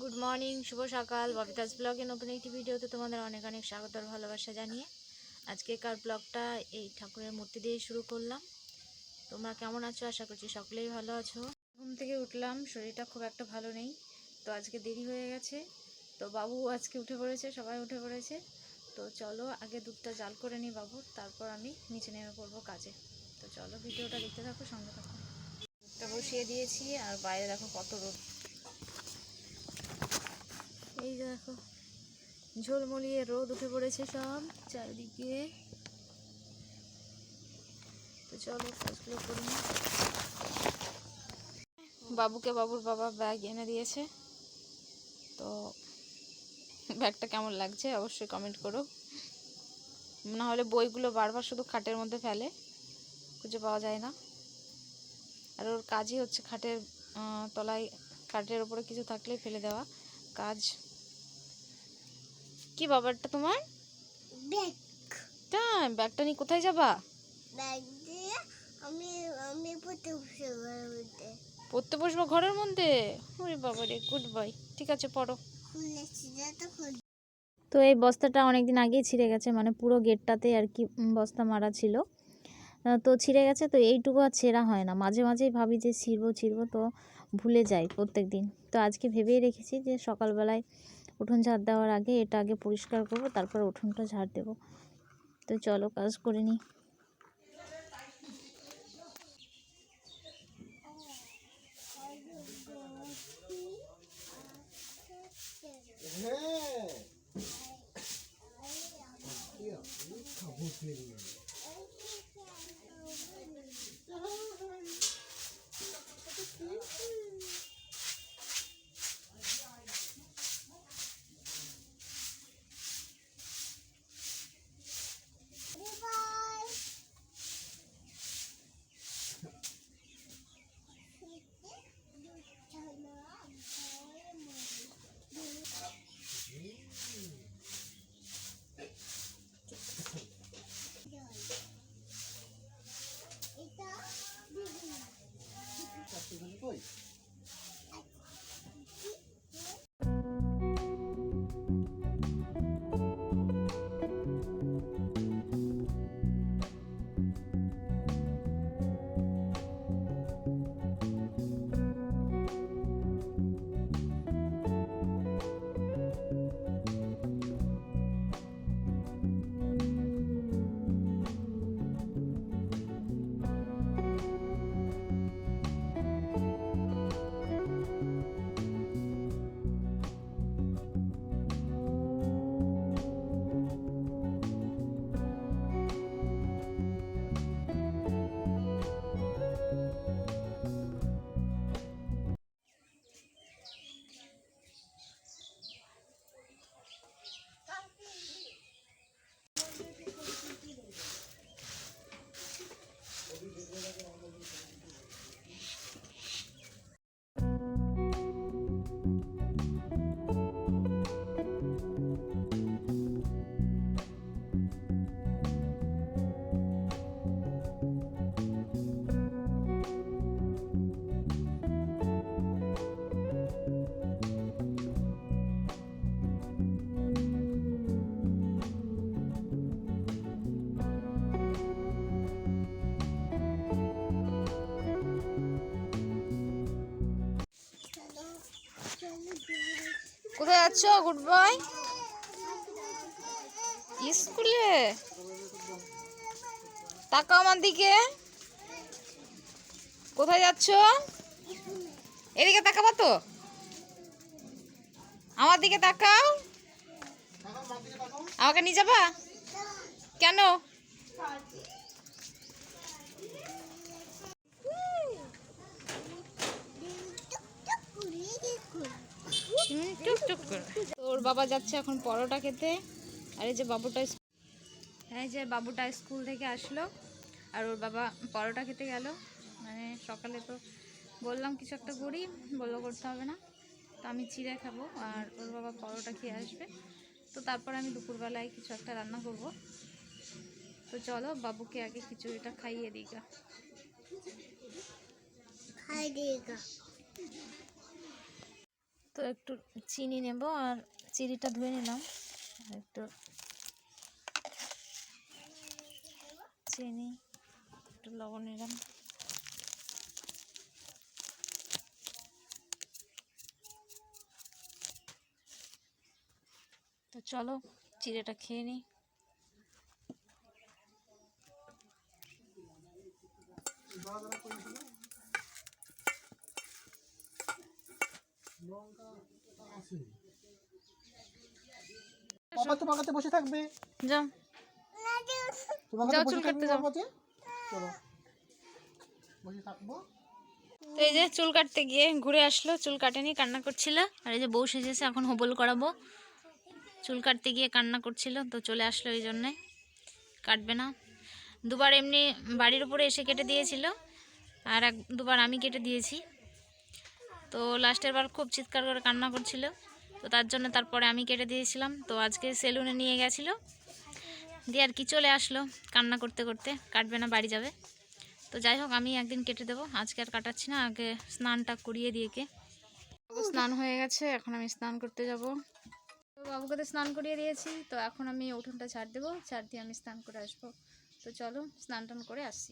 Good morning শুভ সকাল। ববিতাস ব্লগে নতুন একটি ভিডিওতে তোমাদের অনেক অনেক স্বাগত ভালোবাসা জানিয়ে আজকেকার ব্লগটা এই ঠাকুরের মূর্তি দিয়ে শুরু করলাম। তোমরা কেমন আছো? আশা করছি সকলেই ভালো আছো। ঘুম থেকে উঠলাম, শরীরটা খুব একটা ভালো নেই, তো আজকে দেরি হয়ে গেছে। তো বাবু আজকে উঠে পড়েছে, সবাই উঠে পড়েছে। তো চলো আগে দুধটা জাল করে নিই বাবু, তারপর আমি নিচে নেমে পড়ব কাজে। তো চলো ভিডিওটা দেখতে থাকো, সঙ্গে থাকো। দুধটা বসিয়ে দিয়েছি, আর বাইরে দেখো কত রোদ। এই দেখো ঝোলমলিয়ে রোদ উঠে পড়েছে সব চারিদিকে। তো চলো কাজগুলো করি বাবুকে বাবুর বাবা ব্যাগ এনে দিয়েছে। তো ব্যাগটা কেমন লাগছে অবশ্যই কমেন্ট করো। না হলে বইগুলো বারবার শুধু খাটের মধ্যে ফেলে, খুঁজে পাওয়া যায় না। আর ওর কাজই হচ্ছে খাটের তলায়, খাটের ওপরে কিছু থাকলে ফেলে দেওয়া কাজ। কি বাবারটা তোমার? ব্যাগ। তাই ব্যাগটা নিয়ে কোথায় যাবা? ব্যাগ দিয়ে আমি আমি পড়তে বসে ঘরের মধ্যে। পড়তে বসবো ঘরের মধ্যে? ওরে বাবা রে গুড বাই ঠিক আছে পড়ো। খুলেছি যত খুল তো এই বস্তাটা অনেক দিন আগেই ছিঁড়ে গেছে মানে পুরো গেটটাতে আর কি বস্তা মারা ছিল। তো ছিঁড়ে গেছে তো এইটুকু আর ছেঁড়া হয় না। মাঝে মাঝেই ভাবি যে ছিঁড়বো ছিঁড়বো তো ভুলে যাই প্রত্যেক দিন তো আজকে ভেবেই রেখেছি যে সকালবেলায় উঠোন ঝাড় দেওয়ার আগে এটা আগে পরিষ্কার করব, তারপর উঠোনটা ঝাড় দেবো। তো চলো কাজ করে নিই বাই কোথায় যাচ্ছ? গুড বাই স্কুলে? তাকাও আমার দিকে। কোথায় যাচ্ছ? এদিকে তাকাবো তো। আমার দিকে তাকাও। আমাকে নিয়ে যাবা? কেন? টুক করে। ওর বাবা যাচ্ছে এখন পরোটা খেতে। আর এই যে বাবুটা এই যে বাবুটা স্কুল থেকে আসলো। আর ওর বাবা পরোটা খেতে গেল। মানে সকালে তো বললাম কিছু একটা করি, বলল করতে হবে না। তো আমি চিড়ে খাব, আর ওর বাবা পরোটা খেয়ে আসবে। তো তারপর আমি দুপুরবেলায় কিছু একটা রান্না করব। তো চলো, বাবুকে আগে খিচুড়িটা খাইয়ে দিই গা। খাই দেগা তো একটু চিনি নেব আর চিনিটা ধুয়ে নিলাম। একটু চিনি, একটু লবণ নিলাম। তো চলো চিড়েটা খেয়ে নিই। বাবা তোমার কাছে বসে থাকবে? যাও। যাও, চুল কাটতে যাও। চলো। বসে থাকব। তো এই যে চুল কাটতে গিয়ে ঘুরে আসলো চুল কাটেনি কান্না করছিল। আর এই যে বউ সেজেছে এখন হোবল করাবো। চুল কাটতে গিয়ে কান্না করছিল তো চলে আসলো এই জন্যে। কাটবে না। দুবার এমনি বাড়ির উপরে এসে কেটে দিয়েছিল। আর এক দুবার আমি কেটে দিয়েছি। তো লাস্টের বার খুব চিৎকার করে কান্না করছিল। তো তার জন্য তারপরে আমি কেটে দিয়েছিলাম। তো আজকে সেলুনে নিয়ে গেছিল। দিয়ে আর কি চলে আসলো কান্না করতে করতে। কাটবে না, বাড়ি যাবে। তো যাই হোক, আমি একদিন কেটে দেবো। আজকে আর কাটাচ্ছি না, আগে স্নানটা করিয়ে দিয়ে কে বাবু স্নান হয়ে গেছে, এখন আমি স্নান করতে যাব। তো বাবুকে তো স্নান করিয়ে দিয়েছি। তো এখন আমি উঠোনটা ছাড় দেবো। ছাড় দিয়ে আমি স্নান করে আসব। তো চলো, স্নান টান করে আসছি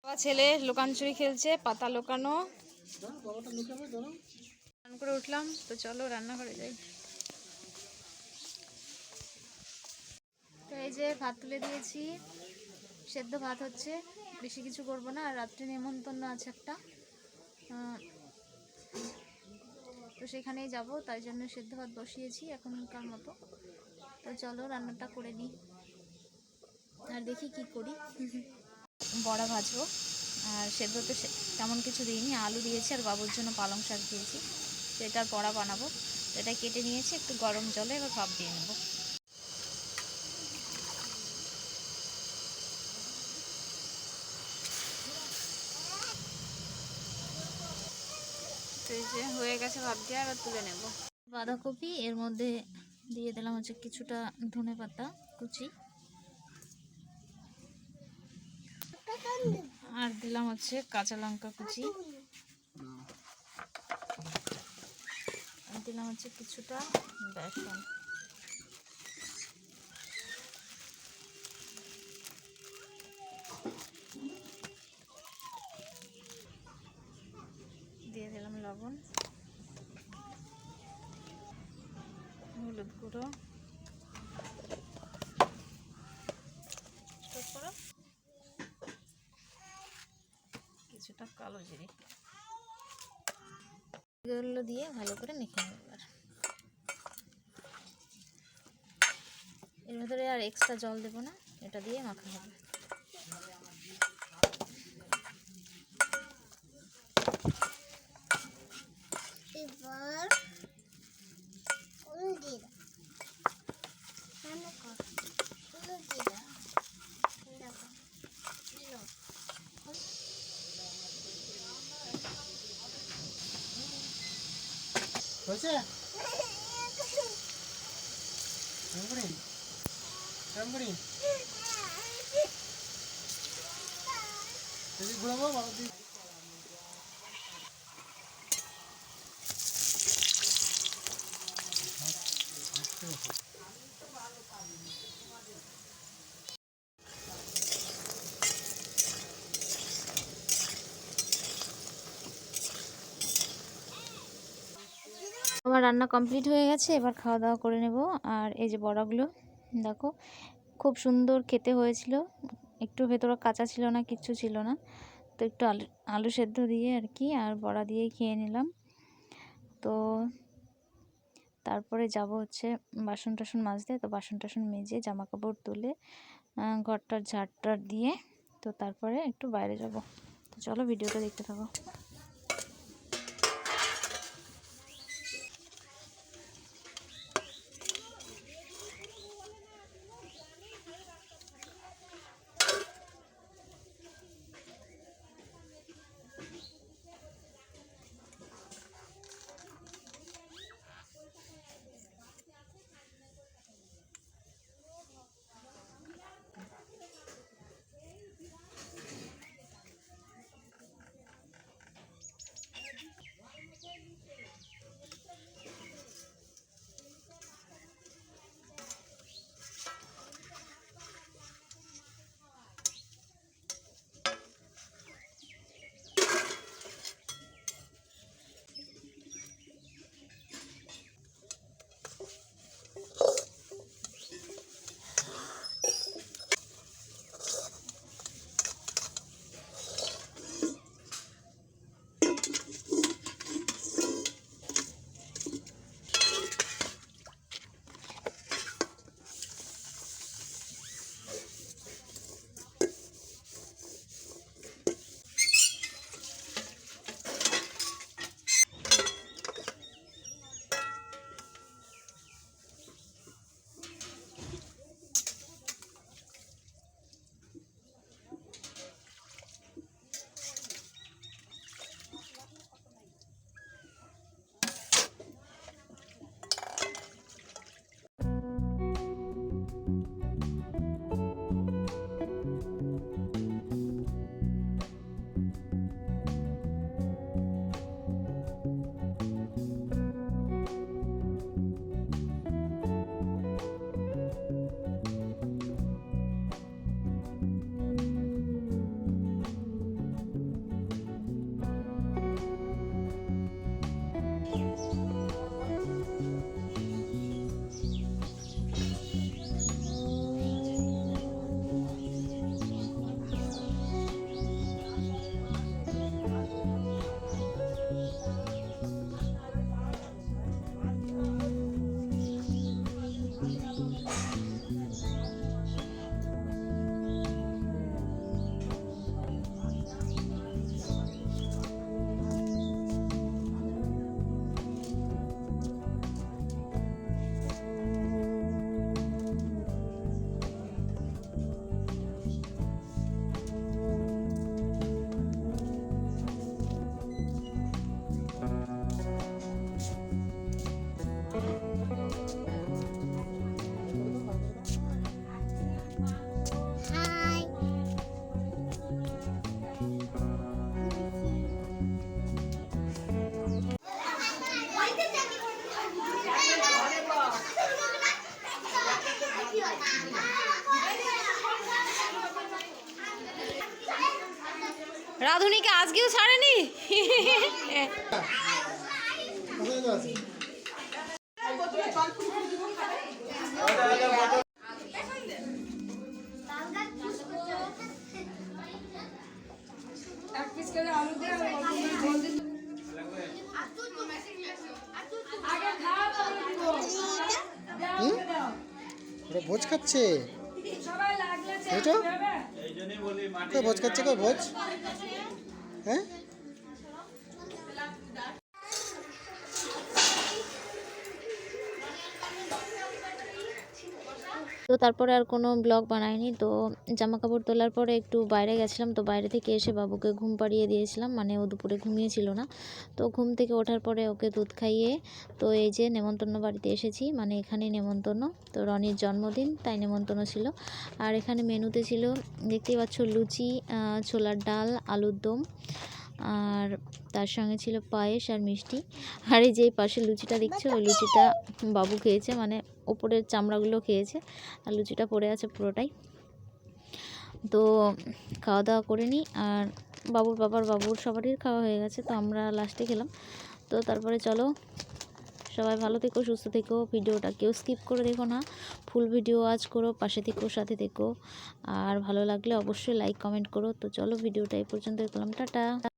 বাবা, ছেলে লোকান চুরি খেলছে, পাতা লুকানো। করে উঠলাম, তো চলো রান্নাঘরে যাই। তো এই যে ভাত তুলে দিয়েছি, সেদ্ধ ভাত হচ্ছে, বেশি কিছু করব না, আর রাত্রে নেমন্তন্ন আছে একটা। তো সেখানেই যাব, তাই জন্য সেদ্ধ ভাত বসিয়েছি এখনকার মতো। তো চলো রান্নাটা করে নিই, আর দেখি কি করি। বড়া ভাজবো। আর সেদ্ধতে সে- তেমন কিছু দিইনি। আলু দিয়েছি আর বাবুর জন্য পালং শাক দিয়েছি। তো এটার বড়া বানাবো। তো এটা কেটে নিয়েছি, একটু গরম জলে এবার ভাপ দিয়ে নেব। তো যে হয়ে গেছে ভাব দিয়ে আর তুলে নেব। বাঁধাকপি, এর মধ্যে দিয়ে দিলাম হচ্ছে কিছুটা ধনে পাতা কুচি। আর দিলাম হচ্ছে কাঁচা লঙ্কা কুচি। দিলাম হচ্ছে কিছুটা বেসন। দিয়ে দিলাম লবণ, হলুদ গুঁড়ো Stop করো। কিছুটা কালো জিরে। এগুলো দিয়ে ভালো করে মেখে নেব এবার। এর ভেতরে আর এক্সট্রা জল দেবো না এটা দিয়ে মাখা হবে। এবার হলুদ দিয়ে দাও রান্না কর হলুদ দিয়ে দাও দেখো দিল হয়েছে? রামগুড়ি রামগুড়ি ঘুরাবো বাবা আমার রান্না কমপ্লিট হয়ে গেছে, এবার খাওয়া দাওয়া করে নেব। আর এই যে বড়াগুলো, দেখো, খুব সুন্দর খেতে হয়েছিল। একটু ভেতরে কাঁচা ছিল না, কিচ্ছু ছিল না। তো একটু আলু আলু সেদ্ধ দিয়ে আর কি, আর বড়া দিয়ে খেয়ে নিলাম। তো তারপরে যাব হচ্ছে বাসন টাসন মাজতে। তো বাসন টাসন মেজে জামা কাপড় তুলে ঘরটার ঝাড়টার দিয়ে, তো তারপরে একটু বাইরে যাব। তো চলো, ভিডিওটা দেখতে থাকো। রাধুনিকে আজকেও ছাড়েনি? ভোজ খাচ্ছে? ভোজ খাচ্ছে কই ভোজ? হ্যাঁ তো তারপরে আর কোনো ব্লগ বানাইনি। তো জামা কাপড় তোলার পরে একটু বাইরে গেছিলাম, তো বাইরে থেকে এসে বাবুকে ঘুম পাড়িয়ে দিয়েছিলাম। মানে ও দুপুরে ঘুমিয়েছিল না। তো ঘুম থেকে ওঠার পরে ওকে দুধ খাইয়ে, তো এই যে নেমন্তন্ন বাড়িতে এসেছি। মানে এখানে নেমন্তন্ন, তো রনির জন্মদিন, তাই নেমন্তন্ন ছিল। আর এখানে মেনুতে ছিল, দেখতেই পাচ্ছ, লুচি ছোলার ডাল, আলুর দম। আর তার সঙ্গে ছিল পায়েস আর মিষ্টি। আর এই যে পাশে লুচিটা দেখছ? ওই লুচিটা বাবু খেয়েছে মানে ওপরের চামড়াগুলো খেয়েছে। আর লুচিটা পড়ে আছে পুরোটাই। তো খাওয়া দাওয়া করে নিই। আর বাবুর বাবার বাবুর সবারই খাওয়া হয়ে গেছে, তো আমরা লাস্টে খেলাম। তো তারপরে চলো, সবাই ভালো থেকো, সুস্থ থেকো। ভিডিওটা কেউ স্কিপ করে দেখো না। ফুল ভিডিও আজ করো, পাশে থেকো, সাথে থেকো। আর ভালো লাগলে অবশ্যই লাইক কমেন্ট করো। তো চলো, ভিডিওটা এই পর্যন্ত করলাম। টাটা!